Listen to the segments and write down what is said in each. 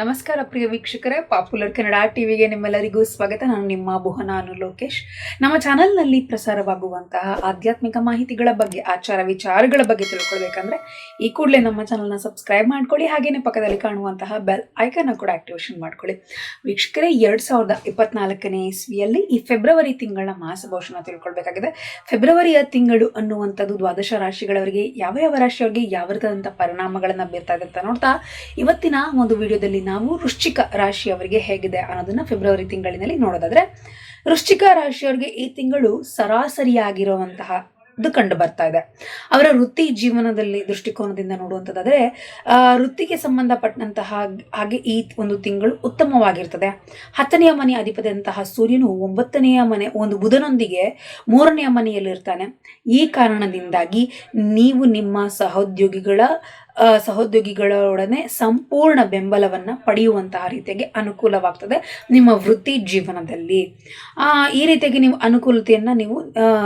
ನಮಸ್ಕಾರ ಪ್ರಿಯ ವೀಕ್ಷಕರೇ ಪಾಪ್ಯುಲರ್ ಕನ್ನಡ ಟಿವಿಗೆ ನಿಮ್ಮೆಲ್ಲರಿಗೂ ಸ್ವಾಗತ. ನಾನು ನಿಮ್ಮ ಅನು ಲೋಕೇಶ್. ನಮ್ಮ ಚಾನೆಲ್ನಲ್ಲಿ ಪ್ರಸಾರವಾಗುವಂತಹ ಆಧ್ಯಾತ್ಮಿಕ ಮಾಹಿತಿಗಳ ಬಗ್ಗೆ, ಆಚಾರ ವಿಚಾರಗಳ ಬಗ್ಗೆ ತಿಳ್ಕೊಳ್ಬೇಕಂದ್ರೆ, ಈ ಕೂಡಲೇ ನಮ್ಮ ಚಾನಲ್ನ ಸಬ್ಸ್ಕ್ರೈಬ್ ಮಾಡ್ಕೊಳ್ಳಿ, ಹಾಗೇನೆ ಪಕ್ಕದಲ್ಲಿ ಕಾಣುವಂತಹ ಬೆಲ್ ಐಕನ್ನ ಕೂಡ ಆಕ್ಟಿವೇಶನ್ ಮಾಡ್ಕೊಳ್ಳಿ. ವೀಕ್ಷಕರೇ, ಎರಡ್ ಸಾವಿರದ ಇಪ್ಪತ್ನಾಲ್ಕನೇ ಇಸ್ವಿಯಲ್ಲಿ ಈ ಫೆಬ್ರವರಿ ತಿಂಗಳ ಮಾಸ ಭವಿಷ್ಯನ ತಿಳ್ಕೊಳ್ಬೇಕಾಗಿದೆ. ಫೆಬ್ರವರಿಯ ತಿಂಗಳು ಅನ್ನುವಂಥದ್ದು ದ್ವಾದಶ ರಾಶಿಗಳವರಿಗೆ, ಯಾವ ಯಾವ ರಾಶಿಯವರಿಗೆ ಯಾವ ರೀತಿಯಾದಂಥ ಪರಿಣಾಮಗಳನ್ನು ಬೀರ್ತಾ ಇದೆ ಅಂತ ನೋಡ್ತಾ, ಇವತ್ತಿನ ಒಂದು ವಿಡಿಯೋದಲ್ಲಿ ನಾವು ವೃಶ್ಚಿಕ ರಾಶಿಯವರಿಗೆ ಹೇಗಿದೆ ಅನ್ನೋದನ್ನ ಫೆಬ್ರವರಿ ತಿಂಗಳಿನಲ್ಲಿ ನೋಡೋದಾದ್ರೆ, ವೃಶ್ಚಿಕ ರಾಶಿಯವರಿಗೆ ಈ ತಿಂಗಳು ಸರಾಸರಿಯಾಗಿರುವಂತಹ ಇದು ಕಂಡು ಬರ್ತಾ ಇದೆ. ಅವರ ವೃತ್ತಿ ಜೀವನದಲ್ಲಿ ದೃಷ್ಟಿಕೋನದಿಂದ ನೋಡುವಂಥದ್ದಾದರೆ ವೃತ್ತಿಗೆ ಸಂಬಂಧಪಟ್ಟಂತಹ ಹಾಗೆ ಈ ಒಂದು ತಿಂಗಳು ಉತ್ತಮವಾಗಿರ್ತದೆ. ಹತ್ತನೆಯ ಮನೆ ಅಧಿಪತಿಯಂತಹ ಸೂರ್ಯನು ಒಂಬತ್ತನೆಯ ಮನೆ, ಒಂದು ಬುಧನೊಂದಿಗೆ ಮೂರನೆಯ ಮನೆಯಲ್ಲಿರ್ತಾನೆ. ಈ ಕಾರಣದಿಂದಾಗಿ ನೀವು ನಿಮ್ಮ ಸಹೋದ್ಯೋಗಿಗಳ ಸಹೋದ್ಯೋಗಿಗಳೊಡನೆ ಸಂಪೂರ್ಣ ಬೆಂಬಲವನ್ನ ಪಡೆಯುವಂತಹ ರೀತಿಯಾಗಿ ಅನುಕೂಲವಾಗ್ತದೆ ನಿಮ್ಮ ವೃತ್ತಿ ಜೀವನದಲ್ಲಿ. ಈ ರೀತಿಯಾಗಿ ನೀವು ಅನುಕೂಲತೆಯನ್ನು ನೀವು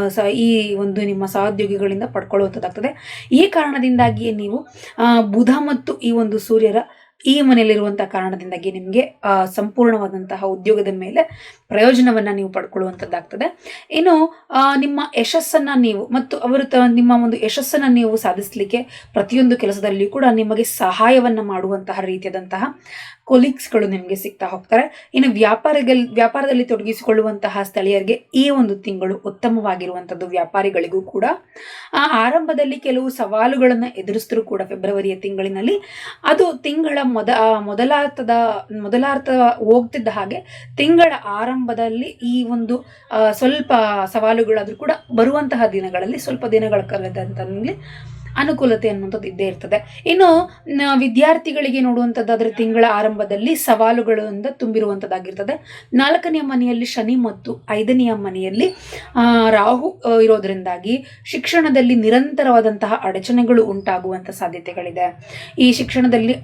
ಸ, ಈ ಒಂದು ನಿಮ್ಮ ಸಹೋದ್ಯೋಗಿಗಳಿಂದ ಪಡ್ಕೊಳ್ಳುವಂಥದ್ದಾಗ್ತದೆ ಈ ಕಾರಣದಿಂದಾಗಿಯೇ ನೀವು ಬುಧ ಮತ್ತು ಈ ಒಂದು ಸೂರ್ಯರ ಈ ಮನೆಯಲ್ಲಿರುವಂತಹ ಕಾರಣದಿಂದಾಗಿ ನಿಮಗೆ ಸಂಪೂರ್ಣವಾದಂತಹ ಉದ್ಯೋಗದ ಮೇಲೆ ಪ್ರಯೋಜನವನ್ನ ನೀವು ಪಡ್ಕೊಳ್ಳುವಂಥದ್ದಾಗ್ತದೆ ಇನ್ನು ನಿಮ್ಮ ಯಶಸ್ಸನ್ನ ನೀವು ಮತ್ತು ಅವರು ನಿಮ್ಮ ಒಂದು ಯಶಸ್ಸನ್ನ ನೀವು ಸಾಧಿಸಲಿಕ್ಕೆ ಪ್ರತಿಯೊಂದು ಕೆಲಸದಲ್ಲಿಯೂ ಕೂಡ ನಿಮಗೆ ಸಹಾಯವನ್ನ ಮಾಡುವಂತಹ ರೀತಿಯಾದಂತಹ ಕೊಲೀಗ್ಸ್ಗಳು ನಿಮಗೆ ಸಿಗ್ತಾ ಹೋಗ್ತಾರೆ. ಇನ್ನು ವ್ಯಾಪಾರಗಳ ವ್ಯಾಪಾರದಲ್ಲಿ ತೊಡಗಿಸಿಕೊಳ್ಳುವಂತಹ ಸ್ಥಳೀಯರಿಗೆ ಈ ಒಂದು ತಿಂಗಳು ಉತ್ತಮವಾಗಿರುವಂಥದ್ದು ವ್ಯಾಪಾರಿಗಳಿಗೂ ಕೂಡ. ಆ, ಆರಂಭದಲ್ಲಿ ಕೆಲವು ಸವಾಲುಗಳನ್ನು ಎದುರಿಸಿದ್ರು ಕೂಡ ಫೆಬ್ರವರಿಯ ತಿಂಗಳಿನಲ್ಲಿ. ಅದು ತಿಂಗಳ ಮೊದ ಮೊದಲಾರ್ಥದ, ಮೊದಲಾರ್ಥ ಹೋಗ್ತಿದ್ದ ಹಾಗೆ ತಿಂಗಳ ಆರಂಭದಲ್ಲಿ ಈ ಒಂದು ಸ್ವಲ್ಪ ಸವಾಲುಗಳಾದರೂ ಕೂಡ ಬರುವಂತಹ ದಿನಗಳಲ್ಲಿ ಸ್ವಲ್ಪ ದಿನಗಳ ಕಾಲದಲ್ಲಿ ಅನುಕೂಲತೆ ಅನ್ನುವಂಥದ್ದು ಇದ್ದೇ ಇರ್ತದೆ. ಇನ್ನು ವಿದ್ಯಾರ್ಥಿಗಳಿಗೆ ನೋಡುವಂಥದ್ದಾದರೆ ತಿಂಗಳ ಆರಂಭದಲ್ಲಿ ಸವಾಲುಗಳಿಂದ ತುಂಬಿರುವಂಥದ್ದಾಗಿರ್ತದೆ. ನಾಲ್ಕನೆಯ ಮನೆಯಲ್ಲಿ ಶನಿ ಮತ್ತು ಐದನೆಯ ಮನೆಯಲ್ಲಿ ರಾಹು ಇರೋದರಿಂದಾಗಿ ಶಿಕ್ಷಣದಲ್ಲಿ ನಿರಂತರವಾದಂತಹ ಅಡಚಣೆಗಳು ಉಂಟಾಗುವಂಥ ಸಾಧ್ಯತೆಗಳಿದೆ. ಈ ಶಿಕ್ಷಣದಲ್ಲಿ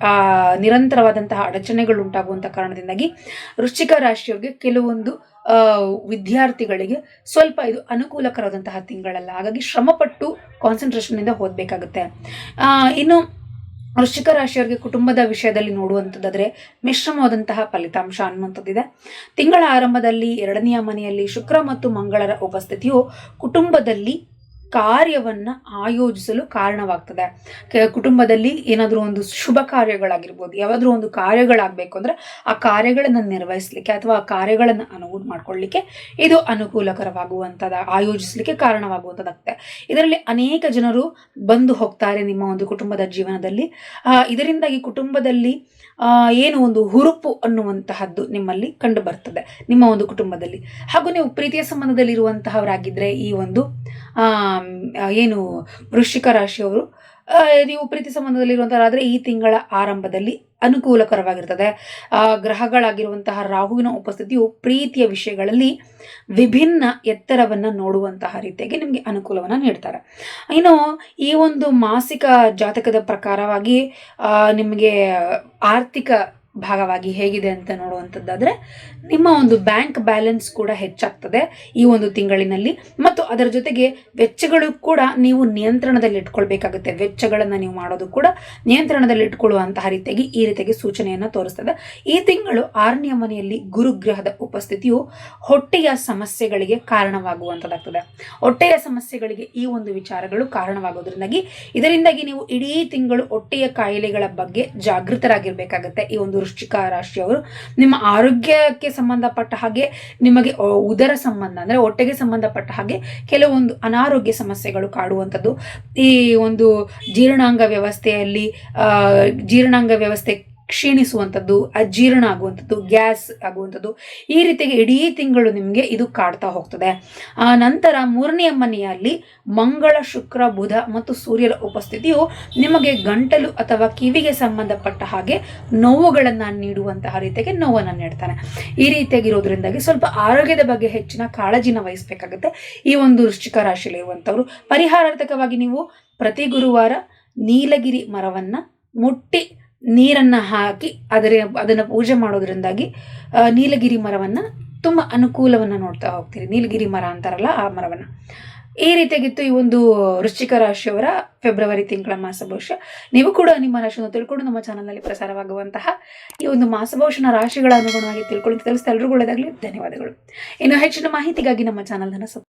ನಿರಂತರವಾದಂತಹ ಅಡಚಣೆಗಳು ಉಂಟಾಗುವಂಥ ಕಾರಣದಿಂದಾಗಿ ವೃಶ್ಚಿಕ ರಾಶಿಯವರಿಗೆ ಕೆಲವೊಂದು ವಿದ್ಯಾರ್ಥಿಗಳಿಗೆ ಸ್ವಲ್ಪ ಇದು ಅನುಕೂಲಕರವಾದಂತಹ ತಿಂಗಳಲ್ಲ. ಹಾಗಾಗಿ ಶ್ರಮಪಟ್ಟು ಕಾನ್ಸಂಟ್ರೇಷನ್ ಇಂದ ಓದಬೇಕಾಗುತ್ತೆ. ಇನ್ನು ವೃಶ್ಚಿಕ ರಾಶಿಯವರಿಗೆ ಕುಟುಂಬದ ವಿಷಯದಲ್ಲಿ ನೋಡುವಂಥದ್ದಾದರೆ ಮಿಶ್ರಮವಾದಂತಹ ಫಲಿತಾಂಶ ಅನ್ನುವಂಥದ್ದಿದೆ. ತಿಂಗಳ ಆರಂಭದಲ್ಲಿ ಎರಡನೆಯ ಮನೆಯಲ್ಲಿ ಶುಕ್ರ ಮತ್ತು ಮಂಗಳರ ಉಪಸ್ಥಿತಿಯು ಕುಟುಂಬದಲ್ಲಿ ಕಾರ್ಯವನ್ನ ಆಯೋಜಿಸಲು ಕಾರಣವಾಗ್ತದೆ. ಕುಟುಂಬದಲ್ಲಿ ಏನಾದರೂ ಒಂದು ಶುಭ ಕಾರ್ಯಗಳಾಗಿರ್ಬೋದು, ಯಾವಾದರೂ ಒಂದು ಕಾರ್ಯಗಳಾಗಬೇಕು ಅಂದ್ರೆ ಆ ಕಾರ್ಯಗಳನ್ನು ನಿರ್ವಹಿಸಲಿಕ್ಕೆ ಅಥವಾ ಆ ಕಾರ್ಯಗಳನ್ನು ಅನುವು ಮಾಡ್ಕೊಳ್ಳಿಕ್ಕೆ ಇದು ಅನುಕೂಲಕರವಾಗುವಂಥದ್ದು ಆಯೋಜಿಸಲಿಕ್ಕೆ ಕಾರಣವಾಗುವಂಥದ್ದಾಗ್ತದೆ ಇದರಲ್ಲಿ ಅನೇಕ ಜನರು ಬಂದು ಹೋಗ್ತಾರೆ ನಿಮ್ಮ ಒಂದು ಕುಟುಂಬದ ಜೀವನದಲ್ಲಿ. ಇದರಿಂದಾಗಿ ಕುಟುಂಬದಲ್ಲಿ ಏನು ಒಂದು ಹುರುಪು ಅನ್ನುವಂತಹದ್ದು ನಿಮ್ಮಲ್ಲಿ ಕಂಡು ಬರ್ತದೆ ನಿಮ್ಮ ಒಂದು ಕುಟುಂಬದಲ್ಲಿ. ಹಾಗೂ ನೀವು ಪ್ರೀತಿಯ ಸಂಬಂಧದಲ್ಲಿರುವಂತಹವರಾಗಿದ್ರೆ ಈ ಒಂದು ಆ, ಏನು ವೃಶ್ಚಿಕ ರಾಶಿಯವರು ಆ, ನೀವು ಪ್ರೀತಿ ಸಂಬಂಧದಲ್ಲಿರುವಂಥವರಾದರೆ ಈ ತಿಂಗಳ ಆರಂಭದಲ್ಲಿ ಅನುಕೂಲಕರವಾಗಿರ್ತದೆ. ಗ್ರಹಗಳಾಗಿರುವಂತಹ ರಾಹುವಿನ ಉಪಸ್ಥಿತಿಯು ಪ್ರೀತಿಯ ವಿಷಯಗಳಲ್ಲಿ ವಿಭಿನ್ನ ಎತ್ತರವನ್ನು ನೋಡುವಂತಹ ರೀತಿಯಾಗಿ ನಿಮಗೆ ಅನುಕೂಲವನ್ನು ನೀಡ್ತಾರೆ. ಇನ್ನು ಈ ಒಂದು ಮಾಸಿಕ ಜಾತಕದ ಪ್ರಕಾರವಾಗಿ ನಿಮಗೆ ಆರ್ಥಿಕ ಭಾಗವಾಗಿ ಹೇಗಿದೆ ಅಂತ ನೋಡುವಂಥದ್ದಾದರೆ ನಿಮ್ಮ ಒಂದು ಬ್ಯಾಂಕ್ ಬ್ಯಾಲೆನ್ಸ್ ಕೂಡ ಹೆಚ್ಚಾಗ್ತದೆ ಈ ಒಂದು ತಿಂಗಳಿನಲ್ಲಿ. ಮತ್ತು ಅದರ ಜೊತೆಗೆ ವೆಚ್ಚಗಳು ಕೂಡ ನೀವು ನಿಯಂತ್ರಣದಲ್ಲಿ ಇಟ್ಕೊಳ್ಬೇಕಾಗುತ್ತೆ. ವೆಚ್ಚಗಳನ್ನು ನೀವು ಮಾಡೋದು ಕೂಡ ನಿಯಂತ್ರಣದಲ್ಲಿ ಇಟ್ಕೊಳ್ಳುವಂತಹ ರೀತಿಯಾಗಿ ಈ ರೀತಿಯಾಗಿ ಸೂಚನೆಯನ್ನು ತೋರಿಸ್ತದೆ. ಈ ತಿಂಗಳು ಆರನೆಯ ಮನೆಯಲ್ಲಿ ಗುರುಗ್ರಹದ ಉಪಸ್ಥಿತಿಯು ಹೊಟ್ಟೆಯ ಸಮಸ್ಯೆಗಳಿಗೆ ಕಾರಣವಾಗುವಂಥದ್ದಾಗ್ತದೆ ಹೊಟ್ಟೆಯ ಸಮಸ್ಯೆಗಳಿಗೆ ಈ ಒಂದು ವಿಚಾರಗಳು ಕಾರಣವಾಗೋದ್ರಿಂದಾಗಿ ಇದರಿಂದಾಗಿ ನೀವು ಇಡೀ ತಿಂಗಳು ಹೊಟ್ಟೆಯ ಕಾಯಿಲೆಗಳ ಬಗ್ಗೆ ಜಾಗೃತರಾಗಿರಬೇಕಾಗುತ್ತೆ. ಈ ಒಂದು ವೃಶ್ಚಿಕ ರಾಶಿಯವರು ನಿಮ್ಮ ಆರೋಗ್ಯಕ್ಕೆ ಸಂಬಂಧಪಟ್ಟ ಹಾಗೆ ನಿಮಗೆ ಉದರ ಸಂಬಂಧ ಅಂದ್ರೆ ಹೊಟ್ಟೆಗೆ ಸಂಬಂಧಪಟ್ಟ ಹಾಗೆ ಕೆಲವೊಂದು ಅನಾರೋಗ್ಯ ಸಮಸ್ಯೆಗಳು ಕಾಡುವಂಥದ್ದು. ಈ ಒಂದು ಜೀರ್ಣಾಂಗ ವ್ಯವಸ್ಥೆಯಲ್ಲಿ ಜೀರ್ಣಾಂಗ ವ್ಯವಸ್ಥೆ ಕ್ಷೀಣಿಸುವಂಥದ್ದು, ಅಜೀರ್ಣ ಆಗುವಂಥದ್ದು, ಗ್ಯಾಸ್ ಆಗುವಂಥದ್ದು, ಈ ರೀತಿಯಾಗಿ ಇಡೀ ತಿಂಗಳು ನಿಮಗೆ ಇದು ಕಾಡ್ತಾ ಹೋಗ್ತದೆ. ಆ ನಂತರ ಮೂರನೆಯ ಮನೆಯಲ್ಲಿ ಮಂಗಳ, ಶುಕ್ರ, ಬುಧ ಮತ್ತು ಸೂರ್ಯರ ಉಪಸ್ಥಿತಿಯು ನಿಮಗೆ ಗಂಟಲು ಅಥವಾ ಕಿವಿಗೆ ಸಂಬಂಧಪಟ್ಟ ಹಾಗೆ ನೋವುಗಳನ್ನು ನೀಡುವಂತಹ ರೀತಿಯಾಗಿ ನೋವನ್ನು ನೀಡ್ತಾನೆ. ಈ ರೀತಿಯಾಗಿರೋದ್ರಿಂದಾಗಿ ಸ್ವಲ್ಪ ಆರೋಗ್ಯದ ಬಗ್ಗೆ ಹೆಚ್ಚಿನ ಕಾಳಜಿನ ವಹಿಸಬೇಕಾಗುತ್ತೆ. ಈ ಒಂದು ವೃಶ್ಚಿಕ ರಾಶಿಯಲ್ಲಿರುವಂಥವ್ರು ಪರಿಹಾರಾರ್ಥಕವಾಗಿ ನೀವು ಪ್ರತಿ ಗುರುವಾರ ನೀಲಗಿರಿ ಮರವನ್ನು ಮುಟ್ಟಿ ನೀರನ್ನು ಹಾಕಿ ಅದರ, ಅದನ್ನು ಪೂಜೆ ಮಾಡೋದ್ರಿಂದಾಗಿ ನೀಲಗಿರಿ ಮರವನ್ನು ತುಂಬ ಅನುಕೂಲವನ್ನು ನೋಡ್ತಾ ಹೋಗ್ತೀರಿ. ನೀಲಗಿರಿ ಮರ ಅಂತಾರಲ್ಲ ಆ ಮರವನ್ನು. ಈ ರೀತಿಯಾಗಿತ್ತು ಈ ಒಂದು ವೃಶ್ಚಿಕ ರಾಶಿಯವರ ಫೆಬ್ರವರಿ ತಿಂಗಳ ಮಾಸ ನೀವು ಕೂಡ ನಿಮ್ಮ ರಾಶಿಯನ್ನು ತಿಳ್ಕೊಂಡು ನಮ್ಮ ಚಾನಲ್ನಲ್ಲಿ ಪ್ರಸಾರವಾಗುವಂತಹ ಈ ಒಂದು ಮಾಸ ರಾಶಿಗಳ ಅನುಗುಣವಾಗಿ ತಿಳ್ಕೊಂಡು ತಿಳಿಸ್ತಾ ಎಲ್ಲರಿಗೂ ಒಳ್ಳೆಯದಾಗಲಿ ಧನ್ಯವಾದಗಳು. ಇನ್ನು ಹೆಚ್ಚಿನ ಮಾಹಿತಿಗಾಗಿ ನಮ್ಮ ಚಾನಲನ್ನು